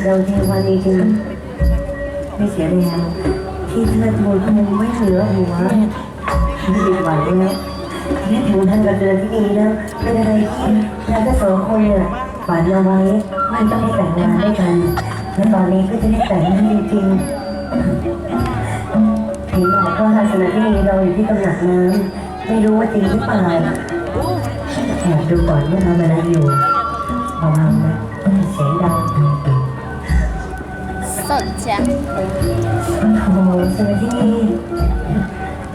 กับเราเทวันจริงไม่เสียแรงที่เธอทูลคงไม่เหลือหัวไม่ผิดหวังแล้วแค่ถึงท่านกับเดือนที่ดีแล้วเป็นอะไรที่เราทั้งสองคนเนี่ยฝันเอาไว้ว่าจะได้แต่งงานด้วยกันและตอนนี้ก็จะได้แต่งงานจริงๆเห็นบอกว่าลักษณะที่นี้เราอยู่ที่ตำหนักน้ำไม่รู้ว่าจริงหรือเปล่าแอบดูก่อนว่าทำอะไรอยู่ระวังนะเสียงดัง สดจ้ะโอ้โหสวัสดี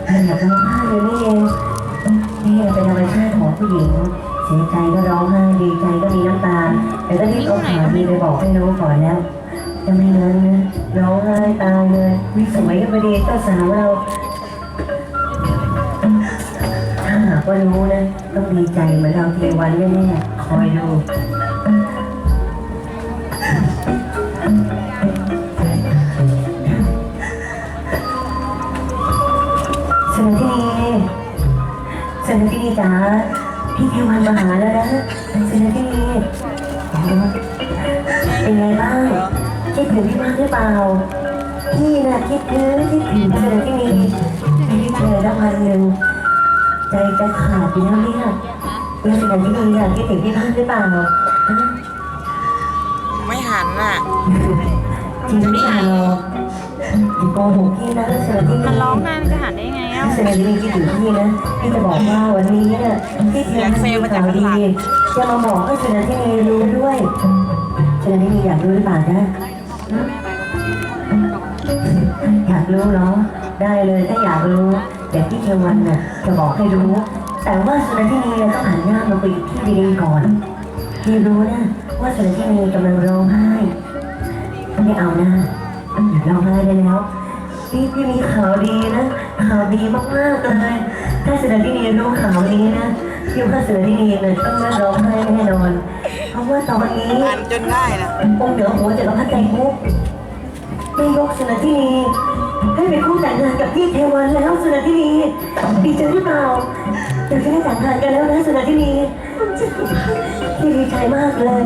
มันแบบร้องไห้เลยนี่เองนี่เป็นธรรมชาติของผู้หญิง เสียใจก็ร้องไห้ดีใจก็มีน้ำตา แต่ก็รีบเอาข่าวดีไปบอกให้น้องก่อนแล้วจะไม่งั้นนะร้องไห้ตายเลยวิสมัยก็พอดีเจ้าสาวเราถ้าหากว่ารู้นะต้องดีใจเหมือนเราเทวันแน่ๆคอยดู จ๋าพี่เทวันมาหาแล้วนะสนที่นีอ๋อเป็นไงบ้างคิดถึงพี่มากหรือเปล่า พี่น่ะคิดถึงคิดถึงสนที่นีไม่ได้เจอแล้ววันหนึ่งใจจะขาดอยู่แล้วเนี่ยแล้วสนที่นีอะคิดถึงพี่มากหรือเปล่าฮะไม่หันน่ะจริงหรือเปล่าอย่าโกหกพี่นะสนที่นีมันร้องไห้มันจะหันได้ไง อะถ้าเซนดีคิดถึงพี่นะพี่จะบอกว่าวันนี้เนี่ยพี่เทียนมีข่าวดีจะมาบอกให้เซนที่มีรู้ด้วยเซนที่มีอยากรู้หรือเปล่านะอยากรู้เหรอได้เลยถ้าอยากรู้เดี๋ยวพี่เทวันน่ะจะบอกให้รู้ แต่ว่าเซนที่มีต้องหันหน้ามาคุยกับพี่ดีๆก่อนพี่รู้นะว่าเซนที่มีกำลังร้องไห้ไม่เอานะอย่าร้องไห้ได้แล้ว พี่พี่มีข่าวดีนะข่าวดีมากๆเลยถ้าเสนอที่นี่รู้ข่าวนี้นะพี่ว่าเสนอที่นี่เนี่ยต้องไม่ร้องไห้แน่นอนเพราะว่าตอนนี้หันจนได้นะองค์เหนือหัวจักรพรรดิใจมุกได้ยกเสนอที่นี่ให้เป็นคู่แต่งงานกับพี่เทวันแล้วเสนอที่นี่ดีใจหรือเปล่าเดี๋ยวจะได้แต่งงานกันแล้วนะเสนอที่นี่พี่ดีใจมากเลย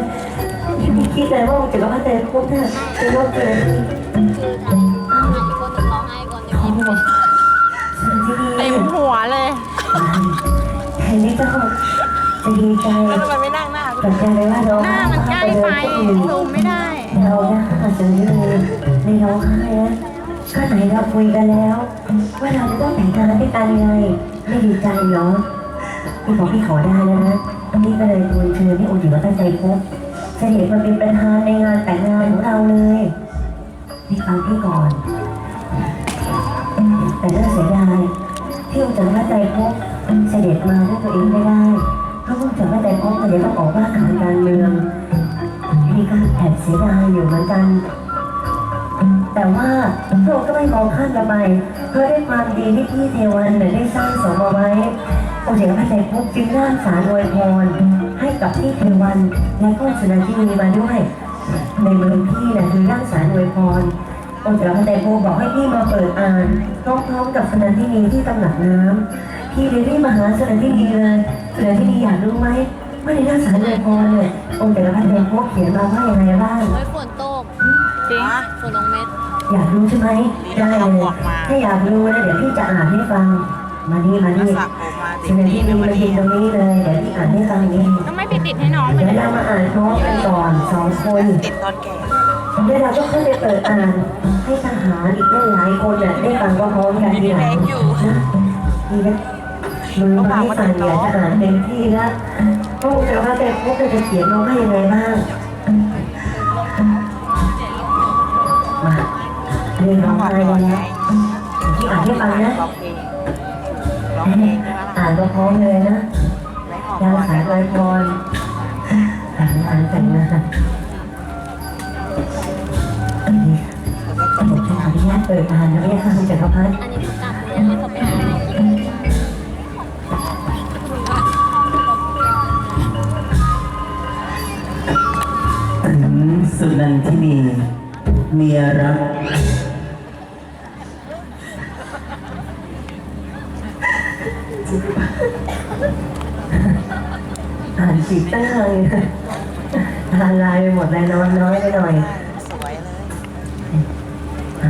พี่คิดเลยว่าองค์จักรพรรดิใจมุกเนี่ยจะยกเสน เลยแทนที่เจ้าจะดีใจแล้วทำไมไม่นั่งหน้าสนใจเลยว่าร้องหน้ามันใกล้ไปซูมไม่ได้เราเนี่ยอาจจะไม่เลยไม่ร้องไห้นะก็ไหนเราคุยกันแล้ว ว่าเราจะต้องแต่งงานด้วยกันไงไม่ดีใจเหรอพี่บอกพี่ขอได้แล้วนะพี่ก็เลยทูลเชิญพี่โอถือว่าตั้งใจพบเสด็จมาเป็นประธานในงานแต่งงานของเราเลยพี่ฟังพี่ก่อน แต่น่าเสียดาย ที่องค์จันทร์ใจพบเสด็จมาด้วยตัวเองไม่ได้เพราะองค์จันทร์ใจพบเดี๋ยวต้องออกว่าการการเมืองพี่ก็แอบเสียดายอยู่เหมือนกัน แต่ว่าพระองค์ก็ไม่มองข้ามเราไปเพราะด้วยความดีที่พี่เทวันเนี่ยได้สร้างสมเอาไว้องค์เสียพระใจพบจึงร่างสารอวยพรให้กับพี่เทวันและก็สุนันที่มีมาด้วย ในเมืองพี่นะคือร่างสารอวยพร องค์เจ้าพระเตโพบอกให้พี่มาเปิดอ่านพร้อมๆกับสนันที่นีที่ตำหนักน้ำพี่เลยรีบมาหาสนันที่นีเลยสนันที่นีอยากรู้ไหมว่าในหน้าสารเลยพรเนี่ยองค์เจ้าพระเตโพเขียนมาว่าอย่างไรบ้างเฮ้ยฝนตกจริงฝนลงเม็ด อยากรู้ใช่ไหมได้เลยถ้าอยากรู้นะเดี๋ยวพี่จะอ่านให้ฟังมานี่มานี่สักออกมาสนันที่นีมายืนตรงนี้เลยเดี๋ยวพี่อ่านให้ฟังเองก็ไม่ไปติดให้น้องไปเดี๋ยวเลยเรามาอ่านพร้อมกันก่อนสองคนติดตอนแก่ แล้วเราก็ค่อยไปเปิดอ่านให้ทหารอีกหลายคนน่ะได้ฟังว่าพร้อมกันทีหลังนะนี่นะมือมาให้ฟังเนี่ยจะอ่านเต็มที่แล้วพวกจะว่าแต่พวกจะเขียนมาว่ายังไงบ้างมาเรียนร้องไห้ได้แล้วที่อ่านให้ฟังนะร้องเพลงร้องเพลงใช่ไหมอ่านพร้อมเลยนะยาสายไวยพรแต่งงานแต่งงาน เปิดอ่านนะพี่ค่ะคุณจักรพัฒน์อันนี้เขากลับเลยให้เขาไปอ่านถึงสุนันทินีเมียรัก อ่านผิดตั้งเลยอ่านลายไปหมดเลยนอนน้อยไปหน่อย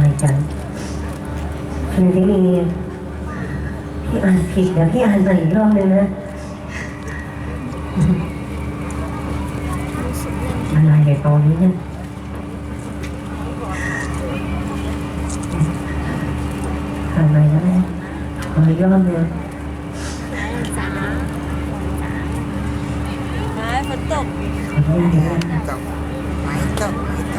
ายจังคือที่นี่พี่อ่านผิดเดี๋ยวพี่อ่านใหม่อีกรอบนึงนะอะไรในตอนนี้เนี่ยอ่านใหม่แล้วนะขออีกรอบนึงไม้ฝนตกขออนุญาตนะตกไม้ตกไม้ตก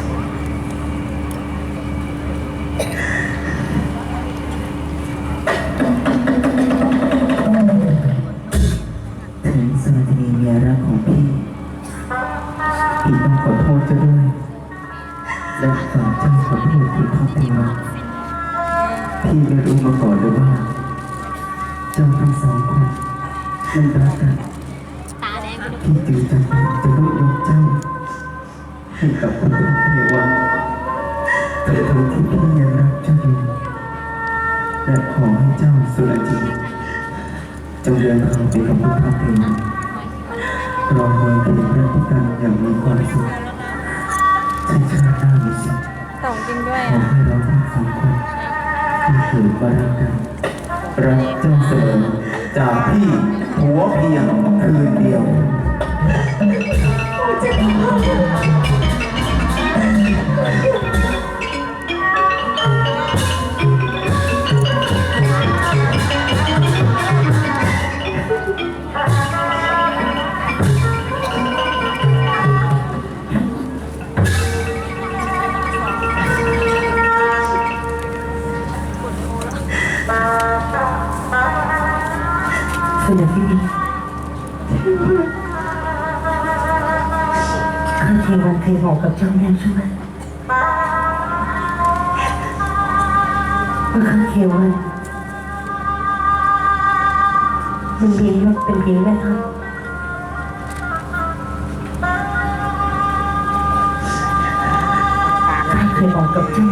ถึงสุนันทนีเมียรักของพี่พี่ต้องขอโทษเจ้าด้วยและฝากเจ้าขอโทษคุณพ่อตีมาพี่ไม่รู้มาก่อนเลยว่า เจ้าทั้งสองคนมันรักกันตาแดงไปดูพี่จึงจำเป็นจะต้องยกเจ้าให้กับพระพุทธเทวาแต่ทั้งที่พี่ยังรักเจ้าอยู่และขอให้เจ้าสุรจิตจงเดินทางไปกับพุทธเทวารอคอยเพียงรักกันอย่างมีความสุขใช่ชาติหน้ามีสิทธิ์ส่งจริงด้วยขออะให้เราทั้งสองคนที่เกิดมารักกันรักเจ้าเสมอจากพี่หัวเพียงคืนเดียวคือ ว่าข้าเทวันมันมียศเป็นเพียงแม่ทัพข้าเคยบอกกับเจ้า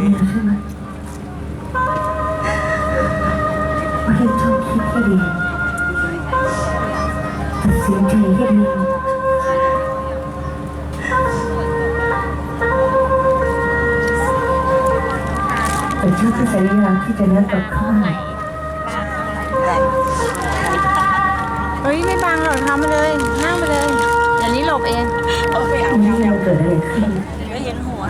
แต่เจ้าก็สัญญาที่จะนัดกับข้าเฮ้ยไม่บังหรอกทำไปเลยนั่งไปเลยเดี๋ยวนี้หลบเองเอาไปเอานี่มันเกิดอะไรขึ้นไม่เห็นหัว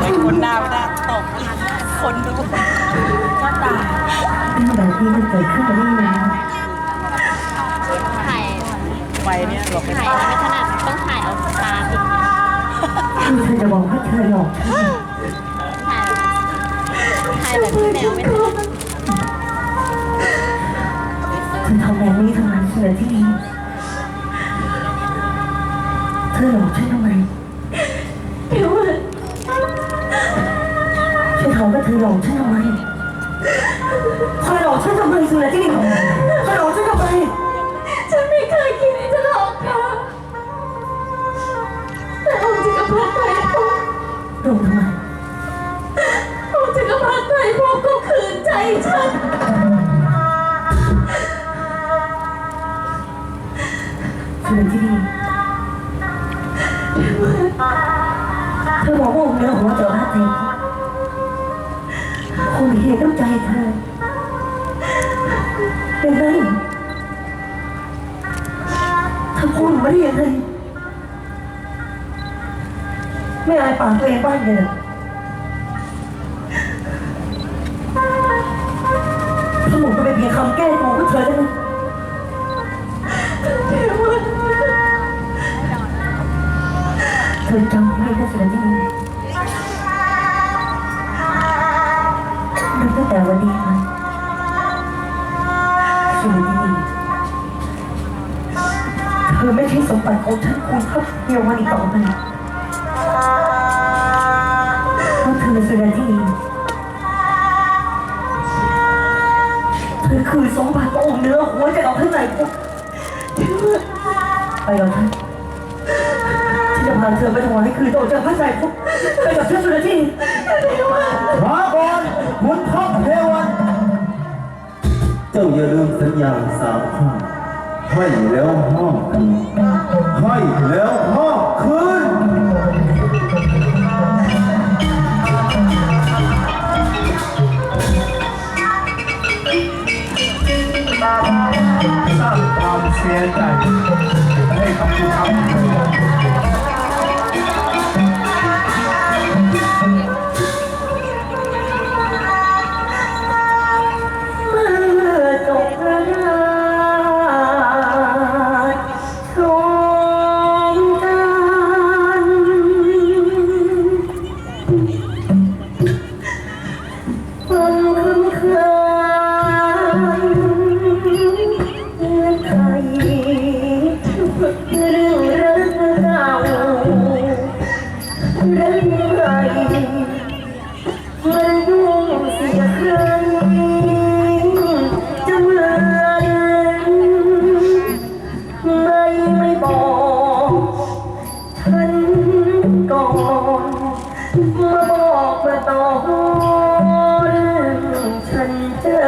ไอ้คนหน้าไม่ได้ตกคนดูก็ตายเรื่องแบบนี้มันเกิดขึ้นมาได้ยังไงนะถ่ายไฟเนี่ยหลบไม่ถ่ายไม่ถนัดต้องถ่ายเอาตาติดคือเธอจะบอกว่าเธอหลอก วไม่ถนัดเธอทำแบบนี้ทำไมเสือที่ดี ฉันสือที่ดีเธอบอกว่าองค์เนื้อหัวเจ้าพระเทพคงเหตุต้องใจเธอเป็นไงเธอพูดมาได้ยังไงไม่อายปากตัวเองบ้างเลย มีคำแก้ตัวของเธอได้ไหมเธอจำไว้นะสุนันที่นี่นับตั้งแต่วันนี้มาสุนันที่นี่เธอไม่ใช่สมบัติของฉันคุณทัพเดียววันอีกต่อไป สมบัติขององค์เนื้อหัวใจของเธอไหนปุ๊บไปกับฉันฉันจะพาเธอไปถวายคืนต่อจาพระใจพุทธไปกับเจ้าสุรที่มาก่อนคุณพ่อเทวันเจ้าอย่าลืมสัญญาสามข้อให้แล้วห้องให้แล้ว 先暂停，我们可以帮助他们。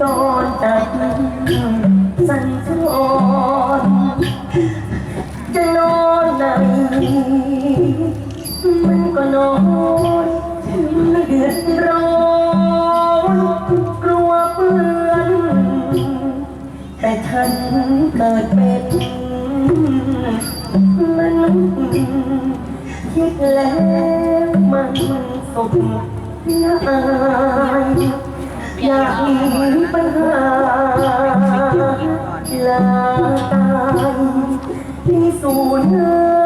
ตอนตัดสันสอนจะนอนไหนมันก็นอนไม่เดือดร้อนกลัวเพื่อนแต่ฉันเกิดเป็นมนุษย์คิดแล้วมันสุขน่าอาย อยากมีปัญหาลาตาที่สูญเงิน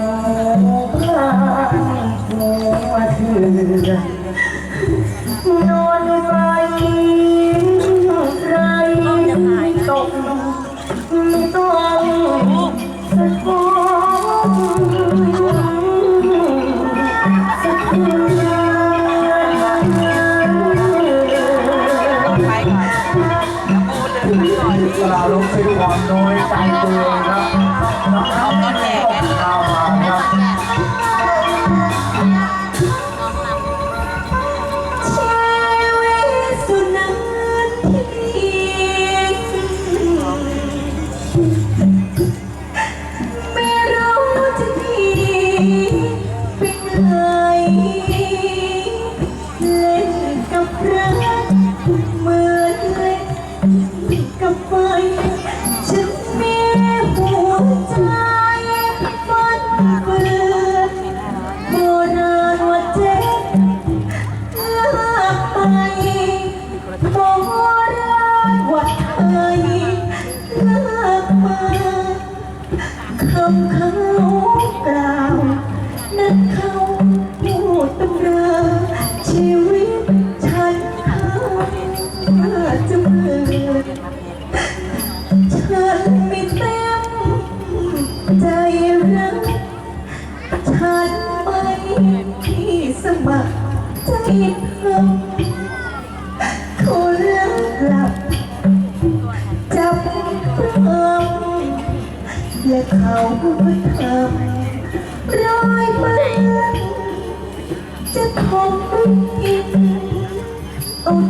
Senhor. เม่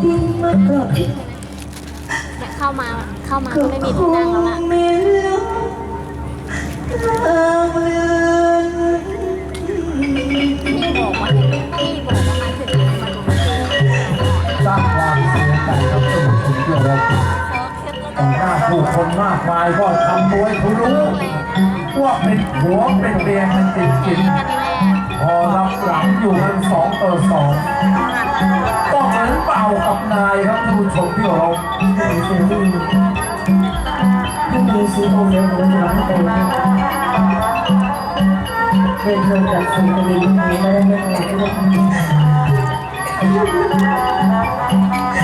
กินามาเข้ามาเขาไม่มีที่นั่งแล้วล่ะไม่เลืมทางม่บอกว่าพี่บอกว่ามาถึงมาถึงสร้างความเสียใจกับสุขุมเกอของหน้าผู้คนมากมายก็ทำด้วยทุน ว่าเป็นหัวเป็นเมียกันจริงๆพอรับหลังอยู่กันสองต่อสองก็เหมือนเป่ากับนายครับท่านผู้ชมที่เคาท่านเสือไม่มีท่านมีชีอเดียวของเราให้เป็นเดินทางกลับสู่แผ่นดินไมาได้ไม่ได้